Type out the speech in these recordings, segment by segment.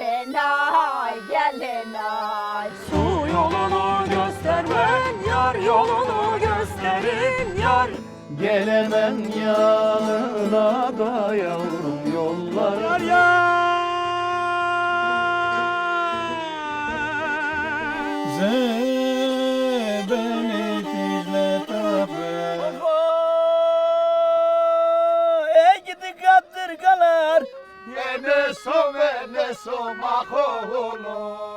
gelin ay gelin ay. Su yolunu göstermen yar yolunu gösterin yar. Gelemem yanına da yavrum yollar Yar yar Ne so ve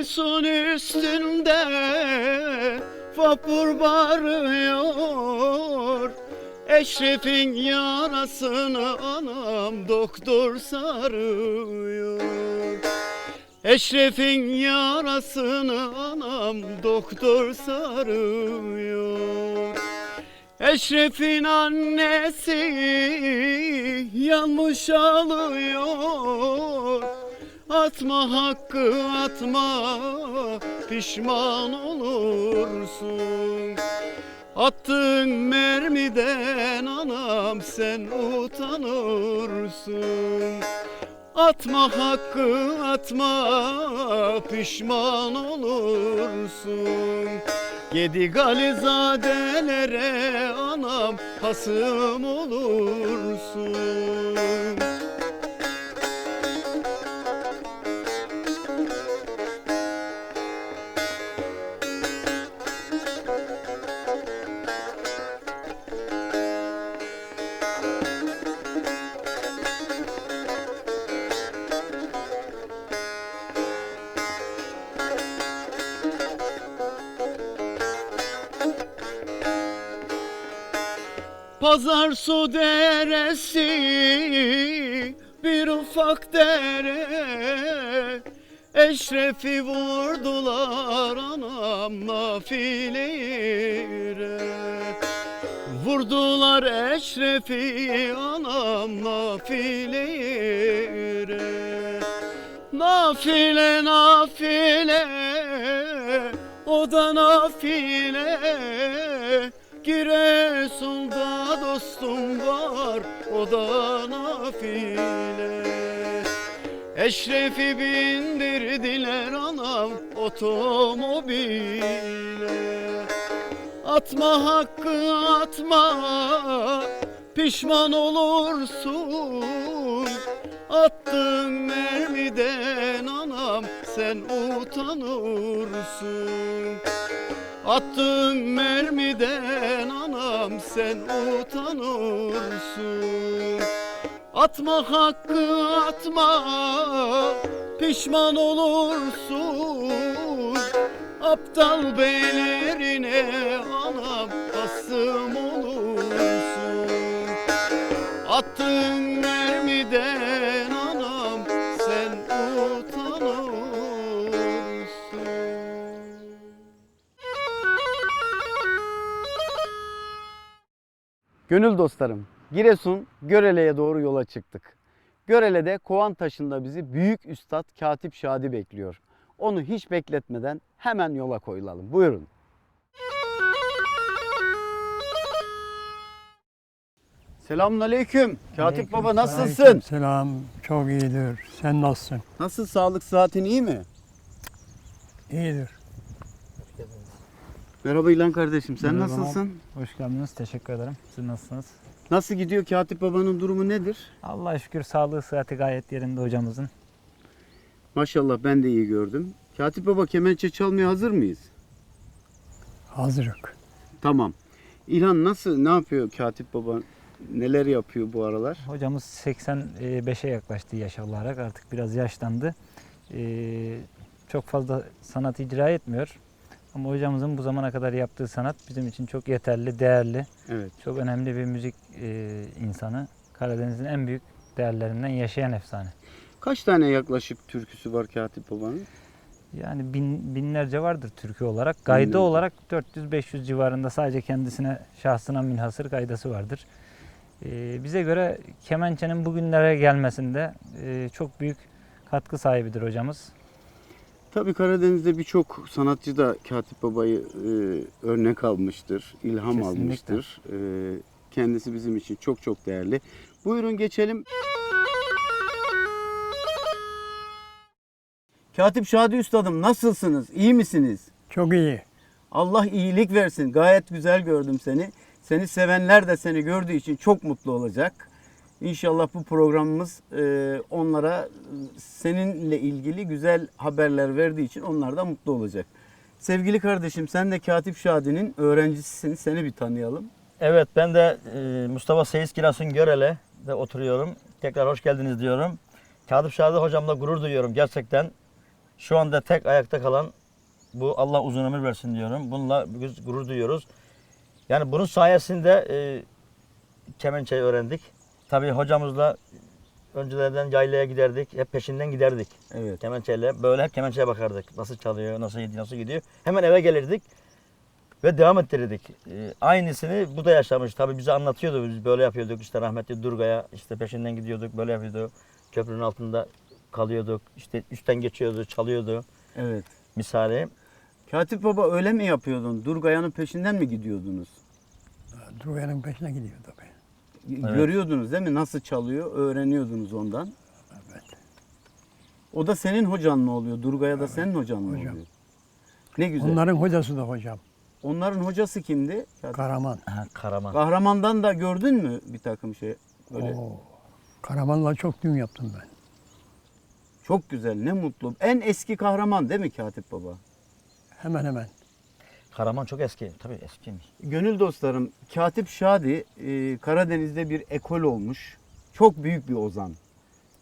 Giresun üstünde vapur varıyor Eşref'in yarasını anam doktor sarıyor. Eşref'in yarasını anam doktor sarıyor. Eşref'in annesi yanmış alıyor Atma hakkı atma. Pişman olursun. Attığın mermiden anam sen utanırsın. Atma hakkı atma. Pişman olursun. Yedi galizadelere anam hasım olursun Pazar su deresi bir ufak dere. Eşrefi vurdular anam nafileyre Vurdular Eşrefi anam nafileyre Nafile nafile o da nafile Giresun'da dostum var o da nafile. Eşref'i bindirdiler anam otomobile. Atma hakkı atma pişman olursun. Attığın mermiden anam sen utanırsın Attığın mermiden anam sen utanırsın. Atma hakkı atma pişman olursun. Aptal beylerine anam hasım olursun. Attığın mermiden Gönül dostlarım, Giresun Görele'ye doğru yola çıktık. Görele'de Kovan Taşı'nda bizi büyük üstad Katip Şadi bekliyor. Onu hiç bekletmeden hemen yola koyulalım. Buyurun. Selamun aleyküm. Katip Baba nasılsın? Selam, çok iyidir. Sen nasılsın? Nasıl sağlık saatin iyi mi? İyidir. Merhaba İlhan kardeşim sen Merhaba. nasılsın? Hoş geldiniz. Teşekkür ederim. Siz nasılsınız? Nasıl gidiyor Katip Baba'nın durumu nedir? Allah'a şükür sağlığı sıhhati gayet yerinde hocamızın. Maşallah ben de iyi gördüm. Katip Baba kemençe çalmaya hazır mıyız? Hazırlık. Tamam. İlhan nasıl, ne yapıyor Katip Baba? Neler yapıyor bu aralar? Hocamız 85'e yaklaştı yaş olarak. Artık biraz yaşlandı. Ee, çok fazla sanat icra etmiyor. Ama hocamızın bu zamana kadar yaptığı sanat bizim için çok yeterli, değerli, Evet. çok önemli bir müzik e, insanı. Karadeniz'in en büyük değerlerinden yaşayan efsane. Kaç tane yaklaşık türküsü var Katip Baba'nın? Yani bin, binlerce vardır türkü olarak. Gayda Binlerce. olarak 400-500 civarında sadece kendisine şahsına minhasır gaydası vardır. Ee, bize göre kemençenin bugünlere gelmesinde e, çok büyük katkı sahibidir hocamız. Tabii Karadeniz'de birçok sanatçı da Katip Baba'yı e, örnek almıştır, ilham Kesinlikle. almıştır. E, kendisi bizim için çok çok değerli. Buyurun geçelim. Katip Şadi Üstadım nasılsınız? İyi misiniz? Çok iyi. Allah iyilik versin. Gayet güzel gördüm seni. Seni sevenler de seni gördüğü için çok mutlu olacak. İnşallah bu programımız e, onlara seninle ilgili güzel haberler verdiği için onlar da mutlu olacak. Sevgili kardeşim sen de Katip Şadi'nin öğrencisisin. Seni bir tanıyalım. Evet ben de e, Mustafa Seyis Giras'ın Görele de oturuyorum. Tekrar hoş geldiniz diyorum. Kadip Şadi hocamla gurur duyuyorum gerçekten. Şu anda tek ayakta kalan bu Allah uzun ömür versin diyorum. Bununla gurur duyuyoruz. Yani bunun sayesinde e, kemençeyi öğrendik. Tabii hocamızla öncelerden yaylaya giderdik. Hep peşinden giderdik. Evet. Kemençeyle. Böyle hep kemençeye bakardık. Nasıl çalıyor, nasıl gidiyor, nasıl gidiyor. Hemen eve gelirdik ve devam ettirirdik. Ee, aynısını bu da yaşamış. Tabii bize anlatıyordu. Biz böyle yapıyorduk. İşte rahmetli Durga'ya işte peşinden gidiyorduk. Böyle yapıyorduk. Köprünün altında kalıyorduk. İşte üstten geçiyordu, çalıyordu. Evet. Misali. Katip Baba öyle mi yapıyordun? Durgaya'nın peşinden mi gidiyordunuz? Durgan'ın peşine gidiyor tabii. Evet. Görüyordunuz değil mi? Nasıl çalıyor? Öğreniyordunuz ondan. Evet. O da senin hocan mı oluyor? Durgaya da senin hocan mı hocam. oluyor? Ne güzel. Onların hocası da hocam. Onların hocası kimdi? Karaman. Ha, Karaman. Kahramandan da gördün mü bir takım şey? Böyle Oo. Karaman'la çok düğün yaptım ben. çok güzel, ne mutlu. En eski kahraman değil mi Katip Baba? Hemen hemen. Karaman çok eski. Tabii eskiymiş. Gönül dostlarım, Katip Şadi e, Karadeniz'de bir ekol olmuş. Çok büyük bir ozan.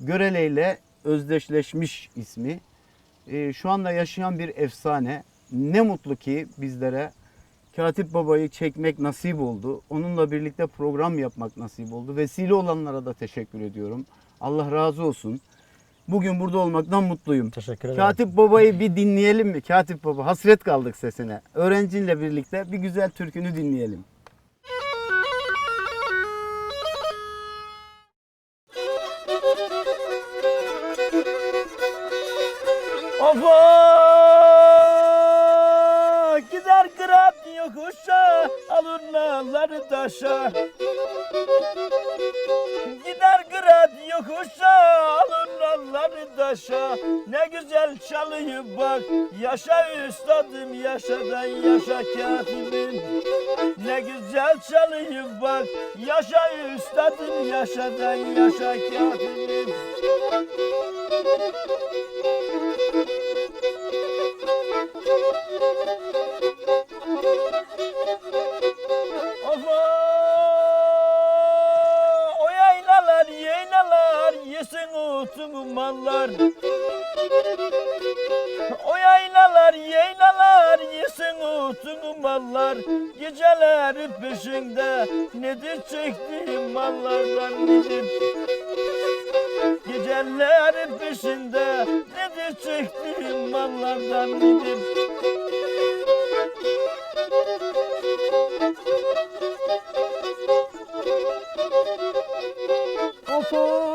Görele ile özdeşleşmiş ismi. E, şu anda yaşayan bir efsane. Ne mutlu ki bizlere Katip Baba'yı çekmek nasip oldu. Onunla birlikte program yapmak nasip oldu. Vesile olanlara da teşekkür ediyorum. Allah razı olsun. Bugün burada olmaktan mutluyum. Teşekkür ederim. Katip Baba'yı bir dinleyelim mi? Katip Baba hasret kaldık sesine. Öğrencinle birlikte bir güzel türkünü dinleyelim. Gider kırat yokuşa, alır nalları taşa. Yaşa üstadım, yaşa da yaşa katibim. Ne güzel çalıyor bak, yaşa üstadım, yaşa da yaşa katibim. Yesin utun mallar. O yaylalar, yaylalar, yesin utun mallar. Geceleri peşinde nedir çektiğim mallardan nedir? Geceleri peşinde nedir çektiğim mallardan nedir? Ofa!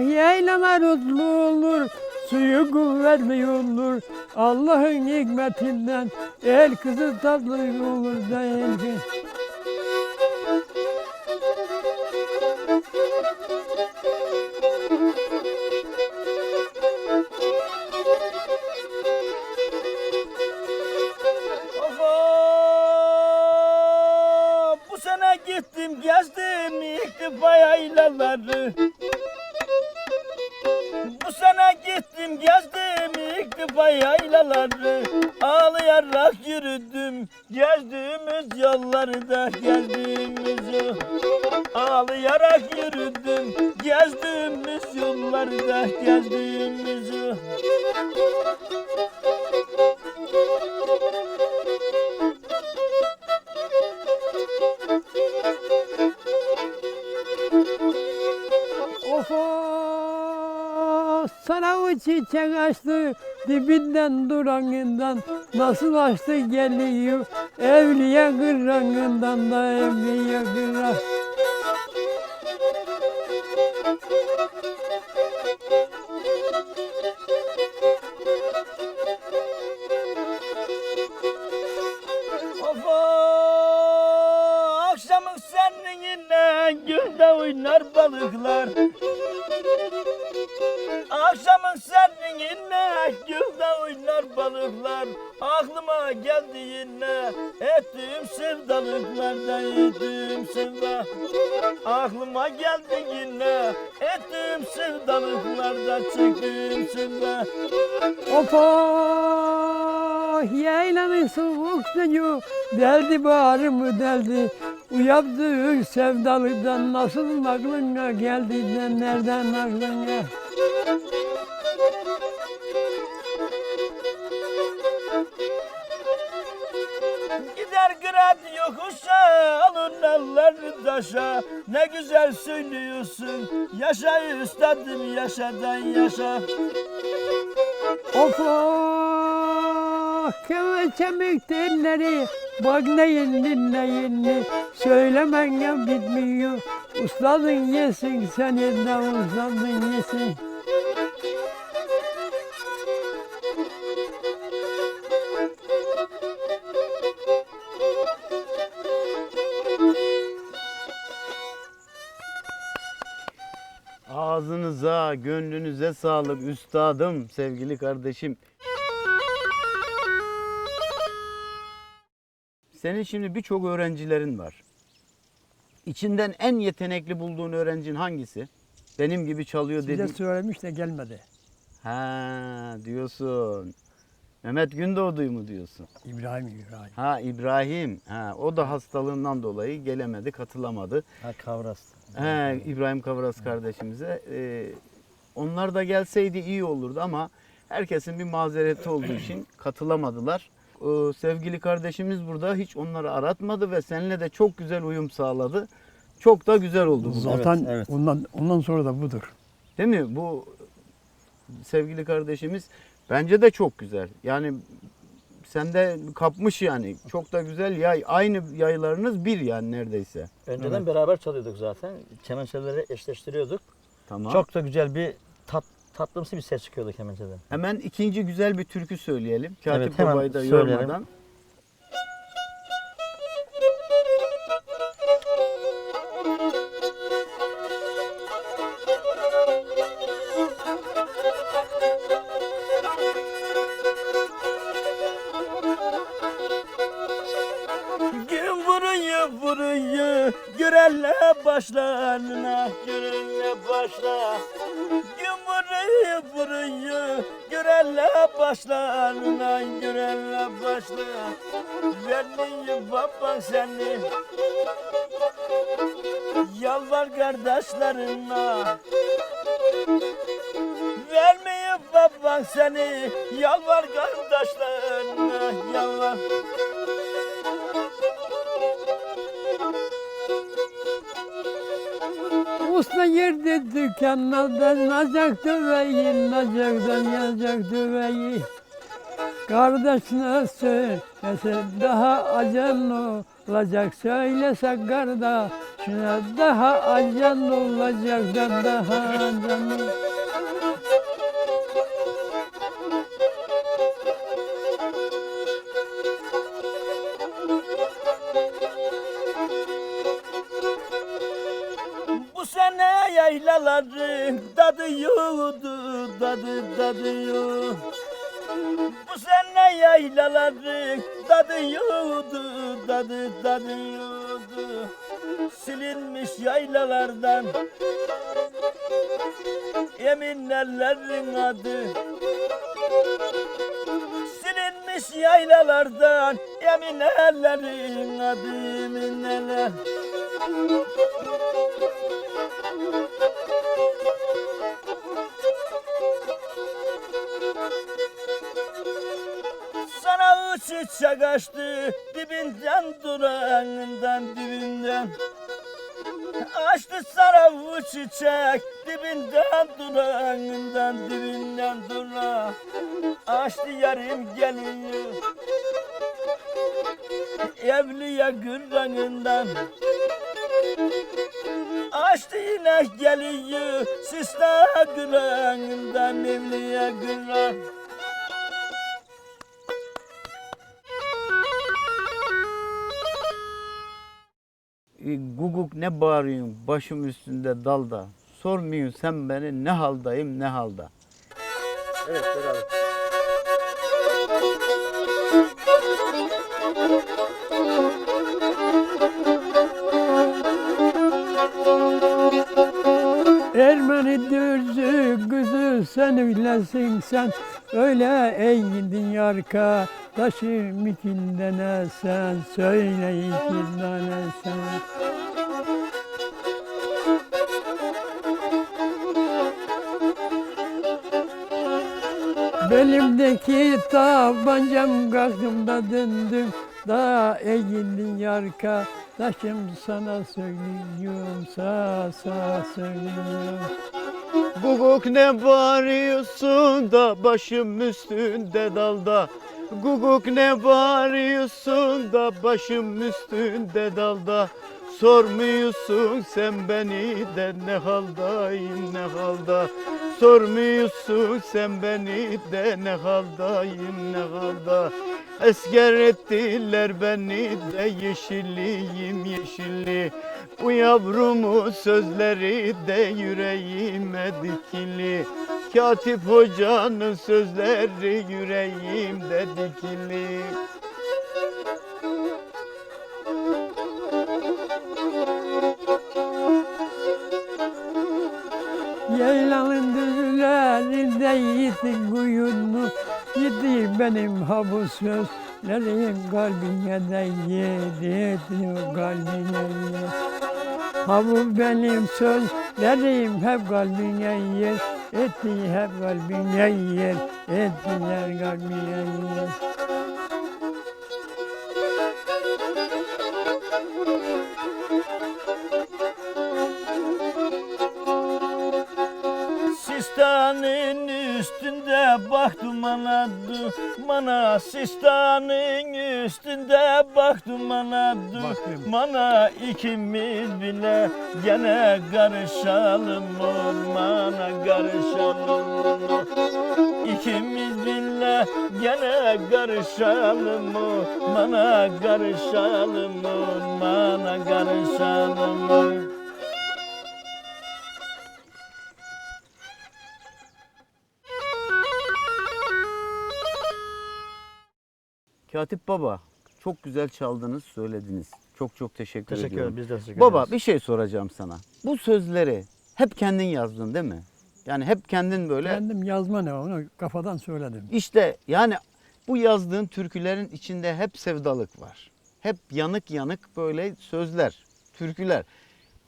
Yaylalar otlu olur, suyu kuvvetli olur. Allah'ın hikmetinden el kızı tatlı olur! Bu sene gittim gezdim ilk defa yaylaları. Bu sene gittim gezdim ilk defa yaylaları. Ağlayarak yürüdüm gezdiğimiz yollarda gezdiğimiz yol. Ağlayarak yürüdüm gezdiğimiz yollarda gezdiğimiz yol. O çiçek açtı dibinden durağından nasıl açtı geliyor evliya kırrağından da evliya kırrağ. Aklıma geldi yine ettiğim sevdalıklarda çektiğim sevda of yaylanın soğuk suyu deldi bağrımı deldi. Uyaptığın sevdalıktan nasıl aklına geldi de nereden aklına? Yokuşa alın ellerini taşa. Ne güzel söylüyorsun Yaşa üstadım yaşadan yaşa. Of of kemeçemik telleri bak neyin dinleyin söylemen bitmiyor. Ustadın yesin senin de ustadın yesin. Ağzınıza, gönlünüze sağlık üstadım, sevgili kardeşim. Senin şimdi birçok öğrencilerin var. İçinden en yetenekli bulduğun öğrencin hangisi? Benim gibi çalıyor Size dedin. söylemiş de gelmedi. Ha diyorsun. Mehmet Gündoğdu'yu mu diyorsun? İbrahim İbrahim. Ha İbrahim. Ha o da hastalığından dolayı gelemedi, katılamadı. Ha kavras. He, İbrahim Kavras kardeşimize. Ee, onlar da gelseydi iyi olurdu ama herkesin bir mazereti olduğu için katılamadılar. Ee, sevgili kardeşimiz burada hiç onları aratmadı ve seninle de çok güzel uyum sağladı. Çok da güzel oldu bu. Zaten evet. ondan ondan sonra da budur. Değil mi? Bu sevgili kardeşimiz bence de çok güzel. Yani sende kapmış yani. Çok da güzel yay. Aynı yaylarınız bir yani neredeyse. Önceden beraber çalıyorduk zaten. Kemençeleri eşleştiriyorduk. Tamam. Çok da güzel bir tat, tatlımsı bir ses çıkıyordu kemençeden. Hemen ikinci güzel bir türkü söyleyelim. Katip Evet, hemen Baba'yı da söyleyelim. yormadan. Baban seni Yalvar kardeşlerine. Vermiyor baban seni. Yalvar kardeşlerine. Yalvar. Usta girdi dükkanlardan nacak düveyi, nacaktan yanacak düveyi. Kardeşine söylese daha acan olacak, söylese kardeşine daha acan olacak da daha acan. Bu sene yaylaların tadı yoğdu, tadı tadı yoğdu. Bu sene yaylaların tadı yoğdu, tadı tadı yoğdu. Silinmiş yaylalardan eminlerin adı. Silinmiş yaylalardan eminlerin adı, eminler. Sana çiçek açtı dibinden durağından dibinden. Açtı bu çiçek dibinden durağından dibinden dura Açtı yarim geliyor Evliya gül renginden Açtı yine geliyor Sista gül renginden Evliya gül Guguk ne bağırıyorsun başım üstünde dalda. Sormuyorsun sen beni ne haldayım ne halda. Evet beraber. Ermeni dürzü kızı sen öylesin sen Öyle ey yarka taşım ikindene sen Söyle ikindene sen. Belimdeki tabancam kalktımda döndüm. Da eğildin yarka Taşım sana söylüyorum Sağ sağ söylüyorum Guguk ne bağırıyorsun da başım üstünde dalda. Guguk ne bağırıyorsun da başım üstünde dalda. Sormuyorsun sen beni de ne haldayım ne halda. Sormuyorsun sen beni de ne haldayım ne halda. Esker ettiler beni de yeşilliyim yeşilli. Bu yavrumu sözleri de yüreğime dikili. Katip hocanın sözleri yüreğimde dikili. Yaylanın düzlerinde yiğitin kuyunu Yedi benim ha bu sözlerin kalbine de yedi kalbine? Yer Ha bu benim sözlerim hep kalbine yer? Etti hep kalbine yer Ettiler kalbine yer üstünde bak dumana dumana Sistanın üstünde bak dumana dumana ikimiz bile gene karışalım ormana karışalım. İkimiz bile gene karışalım ormana karışalım ormana karışalım Katip baba çok güzel çaldınız söylediniz. Çok çok teşekkür, Teşekkür ediyorum. ederim. Biz de teşekkür Baba ederiz. bir şey soracağım sana. Bu sözleri hep kendin yazdın değil mi? Yani hep kendin böyle Kendim yazma ne onu kafadan söyledim. İşte yani bu yazdığın türkülerin içinde hep sevdalık var. Hep yanık yanık böyle sözler, türküler.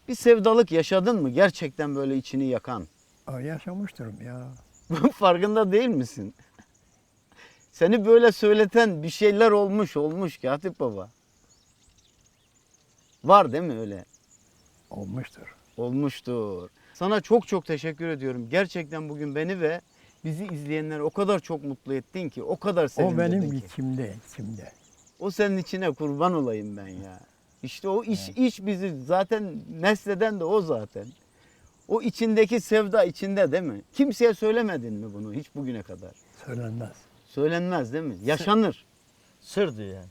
Bir sevdalık yaşadın mı gerçekten böyle içini yakan? Aa, yaşamıştırım ya. Farkında değil misin? Seni böyle söyleten bir şeyler olmuş olmuş Katip Baba. Var değil mi öyle? Olmuştur. Olmuştur. Sana çok çok teşekkür ediyorum. Gerçekten bugün beni ve bizi izleyenleri o kadar çok mutlu ettin ki, o kadar O sevindirdin benim ki. içimde, içimde. O senin içine kurban olayım ben ya. İşte o iş, iş bizi zaten nesleden de o zaten. O içindeki sevda içinde değil mi? Kimseye söylemedin mi bunu hiç bugüne kadar? Söylenmez. Söylenmez değil mi? Yaşanır. Sırdı yani.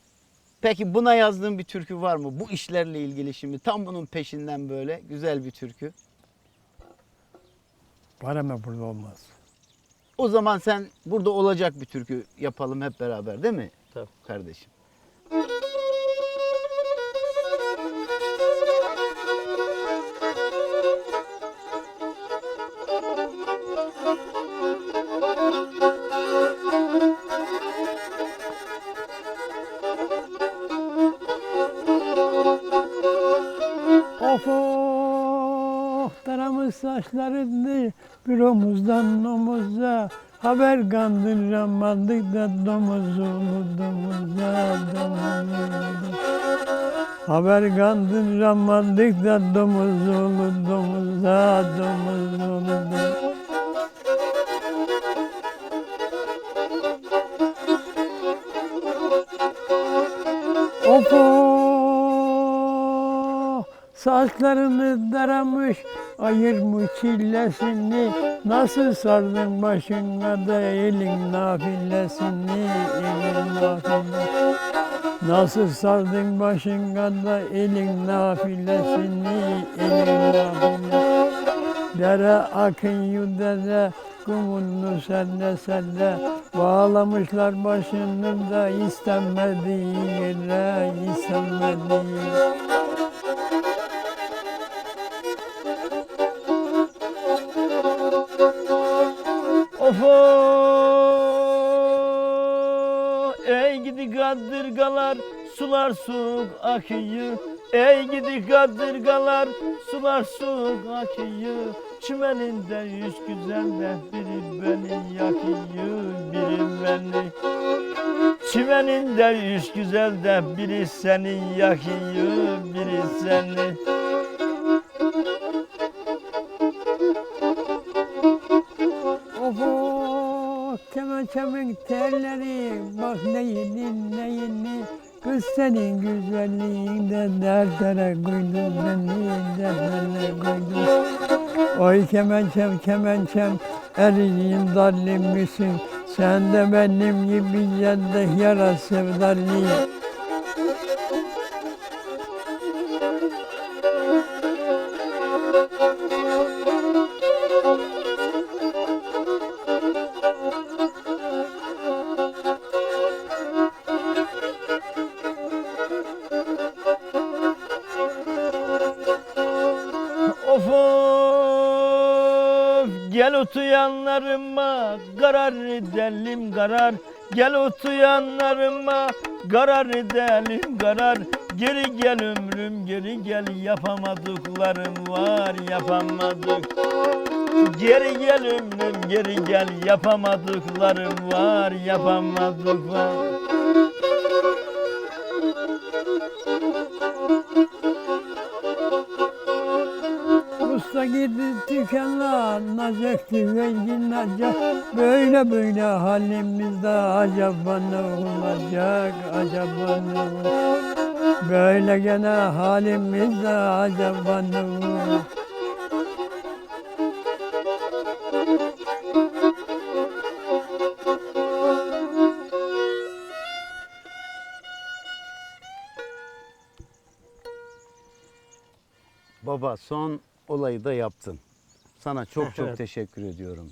Peki buna yazdığın bir türkü var mı? Bu işlerle ilgili şimdi tam bunun peşinden böyle güzel bir türkü. Var ama burada olmaz. O zaman sen burada olacak bir türkü yapalım hep beraber değil mi? Tabii. Kardeşim. Saçlarını bir omuzdan omuza Haber kandıramadık da domuzu domuza domuzu Haber kandıramadık da domuz olur domuza domuz olur domuz. Opo! Saçlarını daramış, ayırmış çillesini Nasıl sardın başına da elin nafilesini Elin nafilesini Nasıl sardın başına da elin nafilesini Elin nafilesini Dere akıyor dere kumunu selle selle Bağlamışlar başını da istenmediği yere istenmediği yere. Sular soğuk akıyor. Ey gidi kadırgalar sular soğuk akıyor. Çimeninde yüz güzelde biri beni yakıyor biri beni. Çimeninde yüz güzelde biri seni yakıyor biri seni. Oho kemençemin telleri bak ne yeni ne yeni Kız senin güzelliğinden dertlere koydun beni dertlere koydun Oy kemençem kemençem eriyin dallim misin? Sen de benim gibi yende yara sevdalıyım otuyanlarıma karar edelim karar. Gel otuyanlarıma karar edelim karar. Geri gel ömrüm geri gel. Yapamadıklarım var yapamadık. Geri gel ömrüm geri gel. Yapamadıklarım var yapamadık. var gidi tükenler, nacaktı vergin nacak Böyle böyle halimizde acaba ne olacak, acaba ne olacak? Böyle gene halimizde acaba ne olacak? Baba son olayı da yaptın. Sana çok çok teşekkür ediyorum.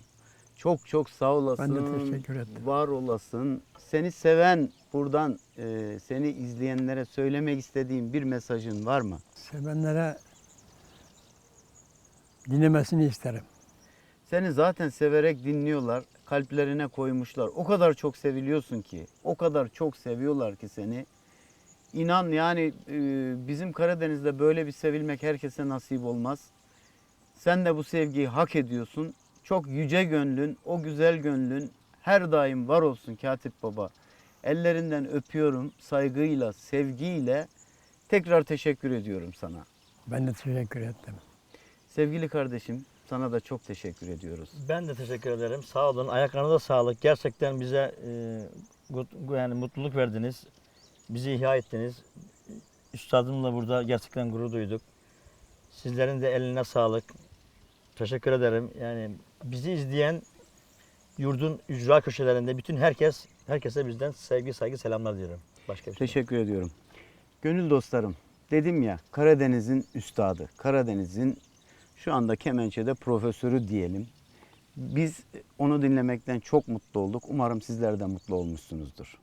Çok çok sağ olasın. Ben de teşekkür ederim. Var olasın. Seni seven buradan e, seni izleyenlere söylemek istediğin bir mesajın var mı? Sevenlere dinlemesini isterim. Seni zaten severek dinliyorlar. Kalplerine koymuşlar. O kadar çok seviliyorsun ki. O kadar çok seviyorlar ki seni. İnan yani e, bizim Karadeniz'de böyle bir sevilmek herkese nasip olmaz. Sen de bu sevgiyi hak ediyorsun. Çok yüce gönlün, o güzel gönlün her daim var olsun Katip Baba. Ellerinden öpüyorum saygıyla, sevgiyle. Tekrar teşekkür ediyorum sana. Ben de teşekkür ettim. Sevgili kardeşim sana da çok teşekkür ediyoruz. Ben de teşekkür ederim. Sağ olun. Ayaklarınıza sağlık. Gerçekten bize e, yani mutluluk verdiniz. Bizi ihya ettiniz. Üstadımla burada gerçekten gurur duyduk. Sizlerin de eline sağlık. Teşekkür ederim. Yani bizi izleyen yurdun ücra köşelerinde bütün herkes herkese bizden sevgi saygı selamlar diyorum. Başka bir şey. Teşekkür ediyorum. Gönül dostlarım, dedim ya Karadeniz'in üstadı, Karadeniz'in şu anda Kemençe'de profesörü diyelim. Biz onu dinlemekten çok mutlu olduk. Umarım sizler de mutlu olmuşsunuzdur.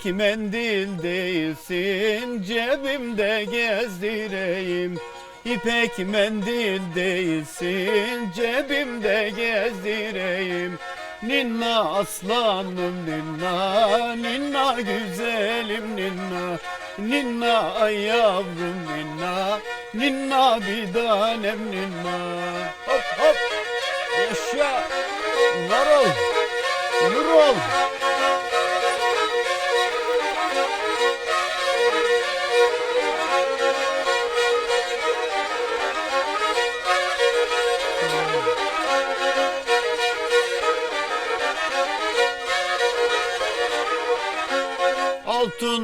İpek mendil değilsin, cebimde gezdireyim. İpek mendil değilsin, cebimde gezdireyim. Ninna aslanım ninna, ninna güzelim ninna. Ninna ay yavrum ninna, ninna bir tanem ninna. Hop hop, yaşa, var nur ol.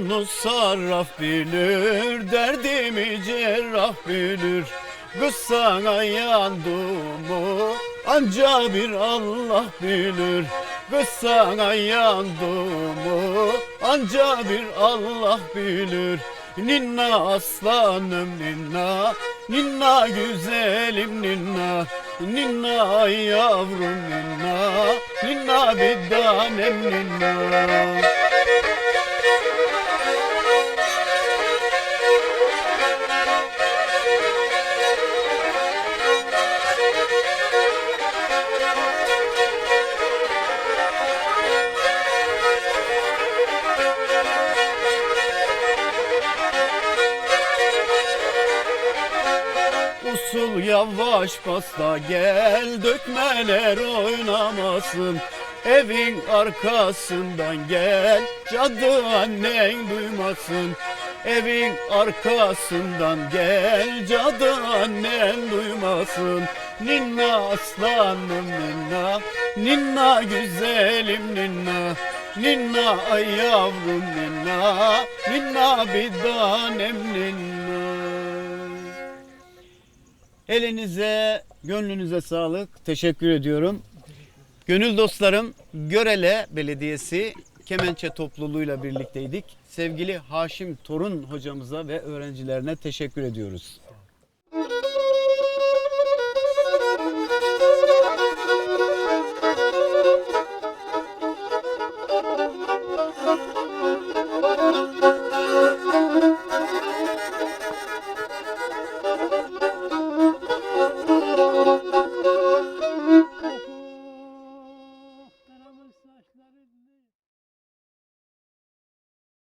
Sarraf bilir, derdimi cerrah bilir. Kız sana yandım anca bir Allah bilir. Kız sana yandım anca bir Allah bilir. Ninna aslanım ninna, ninna güzelim ninna. Ninna yavrum ninna, ninna bir tanem ninna. Yavaş pasta gel dökmeler oynamasın. Evin arkasından gel cadı annen duymasın. Evin arkasından gel cadı annen duymasın. Ninna aslanım ninna Ninna güzelim ninna. Ninna ay yavrum ninna Ninna bir tanem ninna Elinize, gönlünüze sağlık. Teşekkür ediyorum. Gönül dostlarım, Görele Belediyesi Kemençe topluluğuyla birlikteydik. Sevgili Haşim Torun hocamıza ve öğrencilerine teşekkür ediyoruz.